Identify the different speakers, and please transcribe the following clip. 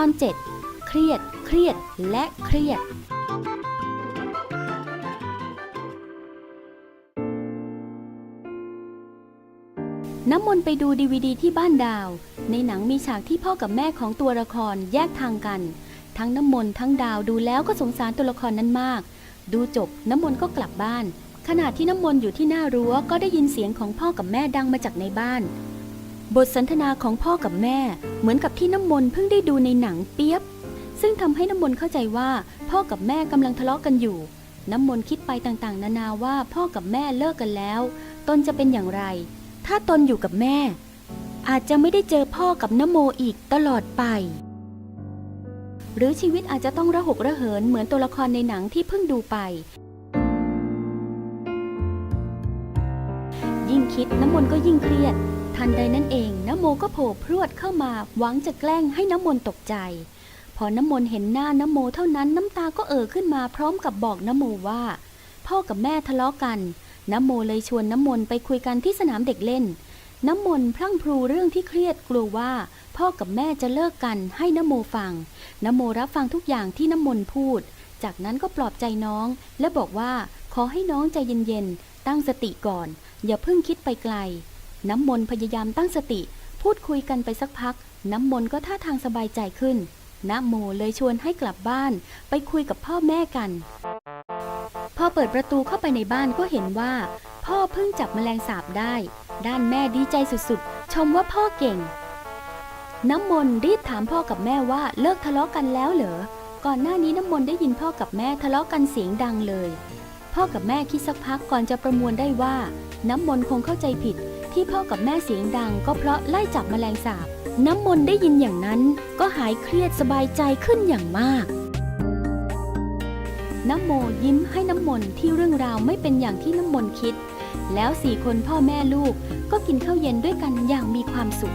Speaker 1: ตอน 7 เครียด เครียด และเครียด น้ำมนต์ไปดูดีวดีที่บ้านดาว ในหนังมีฉากที่พ่อกับแม่ของตัวละครแยกทางกัน ทั้งน้ำมนต์ทั้งดาวดูแล้วก็สงสารตัวละครนั้นมาก ดูจบน้ำมนต์ก็กลับบ้านขณะที่น้ำมนต์อยู่ที่หน้ารั้วก็ได้ยินเสียงของพ่อกับแม่ดังมาจากในบ้าน บทสนทนาของพ่อกับแม่เหมือนกับที่น้ำมนต์เพิ่งได้ดูในหนังเปียบ ซึ่งทำให้น้ำมนต์เข้าใจว่า พ่อกับแม่กำลังทะเลาะกันอยู่ น้ำมนต์คิดไปต่างๆ นานาว่าพ่อกับแม่เลิกกันแล้ว ตนจะเป็นอย่างไร ถ้าตนอยู่กับแม่ อาจจะไม่ได้เจอพ่อกับน้ำโมอีกตลอดไป หรือชีวิตอาจจะต้องระหกระเหินเหมือนตัวละครในหนังที่เพิ่งดูไป ยิ่งคิดน้ำมนต์ก็ยิ่งเครียด ทันใดนั้นเองน้โมก็โผล่พรวดเข้ามาหวังจะแกล้งให้น้ำมนต์ตกใจ พอน้ำมนต์เห็นหน้าน้ำโมเท่านั้นน้ำตาก็เอ่อขึ้นมาพร้อมกับบอกน้ำโมว่า พ่อกับแม่ทะเลาะกันน้ำโมเลยชวนน้ำมนต์ไปคุยกันที่สนามเด็กเล่น น้ำมนต์พลั่งพลูเรื่องที่เครียดกลัวว่า พ่อกับแม่จะเลิกกันให้น้ำโมฟังน้ำโมรับฟังทุกอย่างที่น้ำมนต์พูด จากนั้นก็ปลอบใจน้อง และบอกว่าขอให้น้องใจเย็นๆตั้งสติก่อน อย่าเพิ่งคิดไปไกล น้ำมนต์พยายามตั้งสติ พูดคุยกันไปสักพัก น้ำมนต์ก็ท่าทางสบายใจขึ้นนโมเลยชวนให้กลับบ้าน ไปคุยกับพ่อแม่กัน พอเปิดประตูเข้าไปในบ้านก็เห็นว่า พ่อเพิ่งจับแมลงสาบได้ ด้านแม่ดีใจสุดๆ ชมว่าพ่อเก่ง น้ำมนต์รีบถามพ่อกับแม่ว่าเลิกทะเลาะกันแล้วเหรอ ก่อนหน้านี้น้ำมนต์ได้ยินพ่อกับแม่ทะเลาะกันเสียงดังเลย พ่อกับแม่คิดสักพักก่อนจะประมวลได้ว่า น้ำมนต์คงเข้าใจผิด ที่พ่อกับแม่เสียงดัง ก็เพราะไล่จับแมลงสาบ น้ำมนต์ได้ยินอย่างนั้น ก็หายเครียดสบายใจขึ้นอย่างมาก น้ำโมยิ้มให้น้ำมนต์ที่เรื่องราวไม่เป็นอย่างที่น้ำมนต์คิด แล้วสี่คนพ่อแม่ลูกก็กินข้าวเย็นด้วยกันอย่างมีความสุข